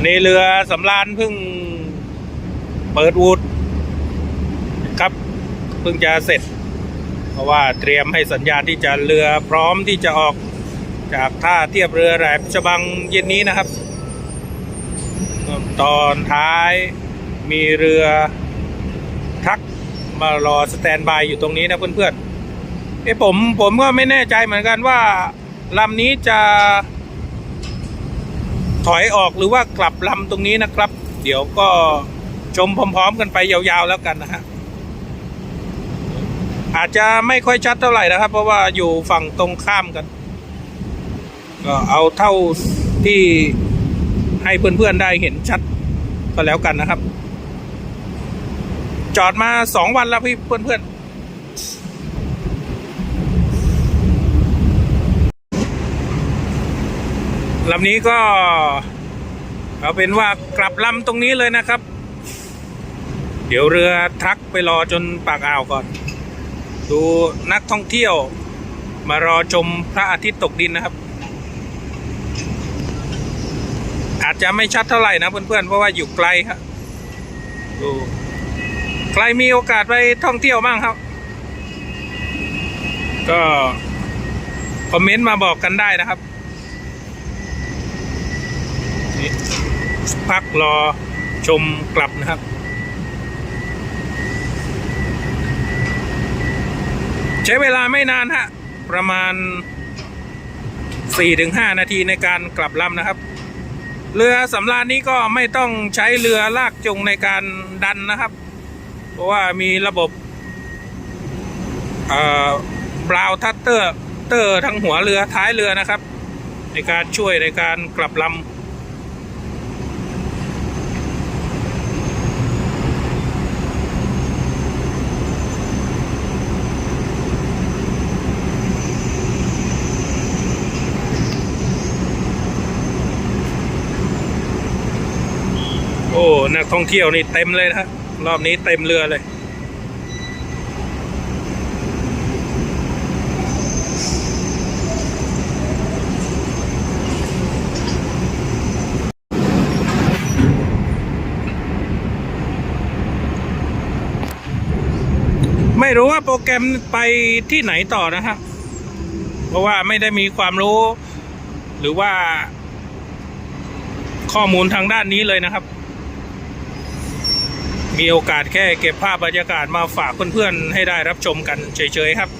อนนี้เรือสำราญเพิ่งเปิดวูดครับเพิ่งจะเสร็จ เพราะว่าเตรียมให้สัญญาณที่จะเรือพร้อมที่จะออกจากท่าเทียบเรือแหลมฉบังเย็นนี้นะครับ ตอนท้ายมีเรือทักมารอสแตนบายอยู่ตรงนี้นะเพื่อนๆเอ้ผมผมก็ไม่แน่ใจเหมือนกันว่าลำนี้จะ ถอยออกหรือว่ากลับลำตรงนี้นะครับ เดี๋ยวก็ชมพร้อมๆกันไปยาวๆแล้วกันนะฮะอาจจะไม่ค่อยชัดเท่าไหร่นะครับ เพราะว่าอยู่ฝั่งตรงข้ามกัน ก็เอาเท่าที่ให้เพื่อนๆได้เห็นชัดก็แล้วกันนะครับ จอดมาสองวันแล้วพี่เพื่อนๆ ลำนี้ก็เอาเป็นว่ากลับลำตรงนี้เลยนะครับ เดี๋ยวเรือทักไปรอจนปากอ่าวก่อน ดูนักท่องเที่ยว มารอชมพระอาทิตย์ตกดินนะครับ อาจจะไม่ชัดเท่าไหร่นะเพื่อนๆ เพราะว่าอยู่ไกลครับดูใครมีโอกาสไปท่องเที่ยวบ้างครับ ก็คอมเมนต์มาบอกกันได้นะครับนี่ พักรอชมกลับนะครับ ใช้เวลาไม่นานฮะ ประมาณ 4-5 นาทีในการกลับลำนะครับ เรือสำราญนี้ก็ไม่ต้องใช้เรือลากจูงในการดันนะครับ เพราะว่ามีระบบเอ่อบราวทัตเตอร์เตอร์ทั้งหัวเรือท้ายเรือนะครับ ในการช่วยในการกลับลำ โอ้ นักท่องเที่ยวนี่เต็มเลยนะฮะรอบนี้เต็มเรือเลยไม่รู้ว่าโปรแกรมไปที่ไหนต่อนะครับ เพราะว่าไม่ได้มีความรู้ หรือว่าข้อมูลทางด้านนี้เลยนะครับ มีโอกาสแค่เก็บภาพบรรยากาศมาฝากเพื่อนๆให้ได้รับชมกันเฉยๆครับ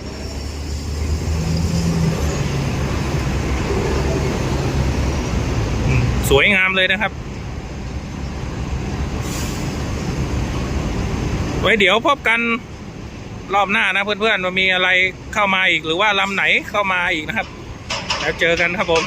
สวยงามเลยนะครับ ไว้เดี๋ยวพบกันรอบหน้านะเพื่อนๆว่ามีอะไรเข้ามาอีกหรือว่าลำไหนเข้ามาอีกนะครับ แล้วเจอกันครับผม